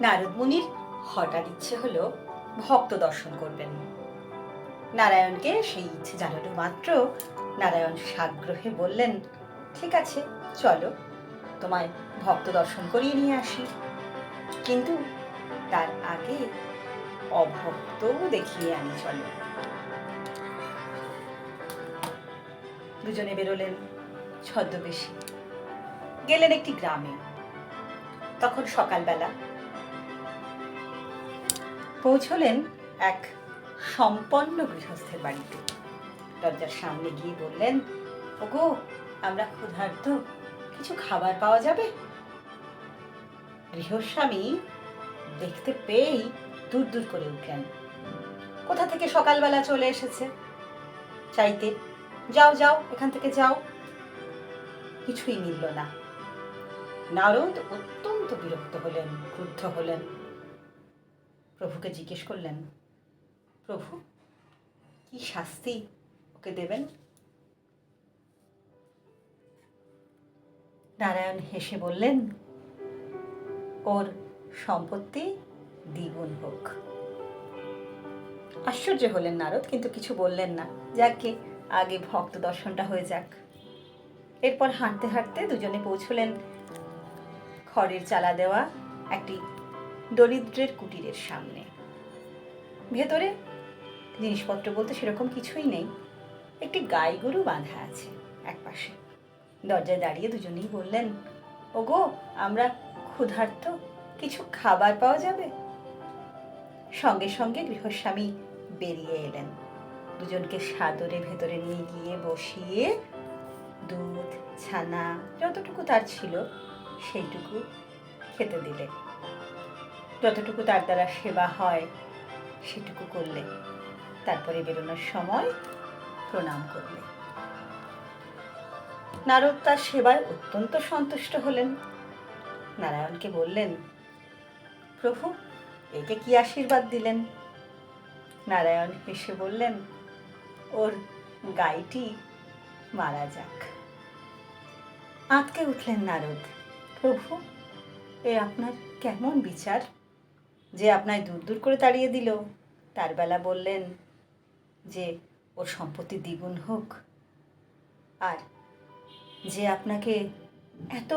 নারদ মুনির হঠাৎ ইচ্ছে হলো ভক্ত দর্শন করবেন। নারায়ণকে সেই ইচ্ছে জানানো মাত্র। নারায়ণ সাগ্রহে বললেন, ঠিক আছে, চলো, তোমায় ভক্ত দর্শন করিয়ে নিয়ে আসি। কিন্তু তার আগে অভক্তও দেখিয়ে আনি, চলো। দুজনে বেরোলেন ছদ্মবেশী। গেলেন একটি গ্রামে। তখন সকালবেলা পৌঁছলেন এক সম্পন্ন গৃহস্থের বাড়িতে। দরজার সামনে গিয়ে বললেন, ওগো, আমরা ক্ষুধার্ত, কিছু খাবার পাওয়া যাবে? গৃহস্বামী দেখতে পেয়েই দূর দূর করে উঠলেন। কোথা থেকে সকালবেলা চলে এসেছে? চাইতে যাও যাও, এখান থেকে যাও। কিছুই মিলল না। নারদ অত্যন্ত বিরক্ত হলেন, ক্রুদ্ধ হলেন। প্রভুকে জিজ্ঞেস করলেন, প্রভু, কি শাস্তি ওকে দেবেন? নারায়ণ হেসে বললেন, ওর সম্পত্তি দ্বিগুণ হোক। আশ্চর্য হলেন নারদ, কিন্তু কিছু বললেন না। যাকে আগে ভক্ত দর্শনটা হয়ে যাক। এরপর হাঁটতে হাঁটতে দুজনে পৌঁছলেন খড়ের চালা দেওয়া একটি দরিদ্রের কুটিরের সামনে। ভেতরে জিনিসপত্র বলতে সেরকম কিছুই নেই। একটি গাই গরু বাঁধা আছে একপাশে। দরজায় দাঁড়িয়ে দুজনেই বললেন, ওগো, আমরা ক্ষুধার্ত, কিছু খাবার পাওয়া যাবে? সঙ্গে সঙ্গে গৃহস্বামী বেরিয়ে এলেন। দুজনকে সাদরে ভেতরে নিয়ে গিয়ে বসিয়ে দুধ, ছানা, যতটুকু তার ছিল, সেইটুকু খেতে দিলে যতটুকু তার দ্বারা সেবা হয়, সেটুকু করলে। তারপরে বেরোনোর সময় প্রণাম করলে। নারদ তার সেবায় অত্যন্ত সন্তুষ্ট হলেন। নারায়ণকে বললেন, প্রভু, একে কি আশীর্বাদ দিলেন? নারায়ণ হেসে বললেন, ওর গাইটি মারা যাক। আঁতকে উঠলেন নারদ, প্রভু, এ আপনার কেমন বিচার? যে আপনায় দূর দূর করে তাড়িয়ে দিল। তার বেলা বললেন যে, ওর সম্পত্তি দ্বিগুণ হোক। আর যে আপনাকে এত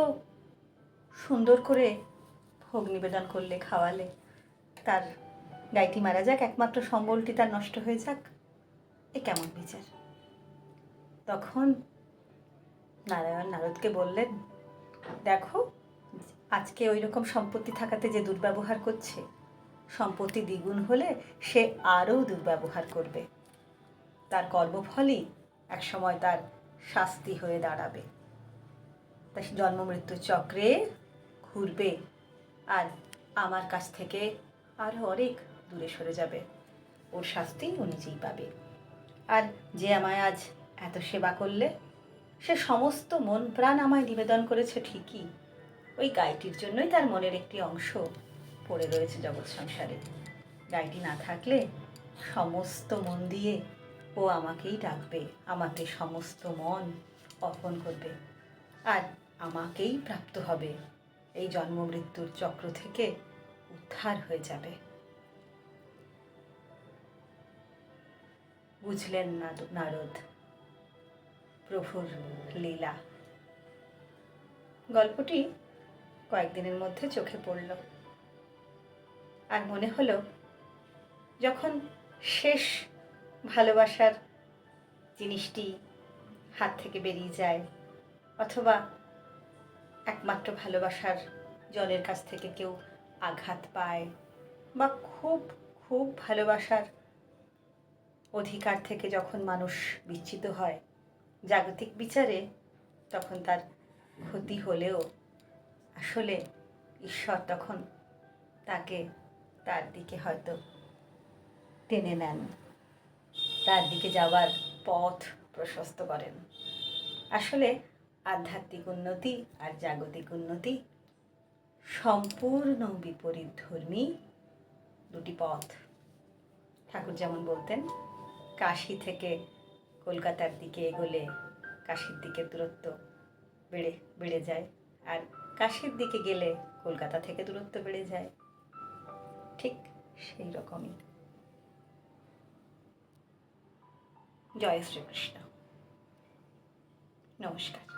সুন্দর করে ভোগ নিবেদন করলে, খাওয়ালে, তার গাইটি মারা যাক, একমাত্র সম্বলটি তার নষ্ট হয়ে যাক, এ কেমন বিচার? তখন নারায়ণ নারদকে বললেন, দেখো, আজকে ওই রকম সম্পত্তি থাকাতে যে দুর্ব্যবহার করছে সম্পত্তি দ্বিগুণ হলে সে আরও দুর্ব্যবহার করবে। তার কর্মফলই একসময় তার শাস্তি হয়ে দাঁড়াবে। তা সে জন্ম মৃত্যুর চক্রে ঘুরবে আর আমার কাছ থেকে আরও অনেক দূরে সরে যাবে। ওর শাস্তি ও নিজেই পাবে। আর যে আমায় আজ এত সেবা করলে, সে সমস্ত মন প্রাণ আমায় নিবেদন করেছে ঠিকই। ওই গাইটির জন্যই তার মনের একটি অংশ পড়ে রয়েছে জগৎ সংসারে। গাইটি না থাকলে সমস্ত মন দিয়ে ও আমাকেই ডাকবে, আমাকে সমস্ত মন অর্পণ করবে আর আমাকেই প্রাপ্ত হবে। এই জন্ম মৃত্যুর চক্র থেকে উদ্ধার হয়ে যাবে। বুঝলেন নারদ? প্রভুর লীলা। গল্পটি কয়েকদিনের মধ্যে চোখে পড়ল। আর মনে হলো যখন শেষ ভালোবাসার জিনিসটি হাত থেকে বেরিয়ে যায়, অথবা একমাত্র ভালোবাসার জলের কাছ থেকে কেউ আঘাত পায়, বা খুব খুব ভালোবাসার অধিকার থেকে যখন মানুষ বিচ্ছিত হয় জাগতিক বিচারে, তখন তার ক্ষতি হলেও আসলে ঈশ্বর তখন তাকে তার দিকে হয়তো টেনে নেন। তার দিকে যাওয়ার পথ প্রশস্ত করেন। আসলে আধ্যাত্মিক উন্নতি আর জাগতিক উন্নতি সম্পূর্ণ বিপরীত ধর্মী দুটি পথ। ঠাকুর যেমন বলতেন, কাশি থেকে কলকাতার দিকে এগোলে কাশির দিকে দূরত্ব বেড়ে বেড়ে যায়। আর কাশির দিকে গেলে কলকাতা থেকে দূরত্ব বেড়ে যায়। ঠিক সেই রকমই। জয় শ্রীকৃষ্ণ। নমস্কার।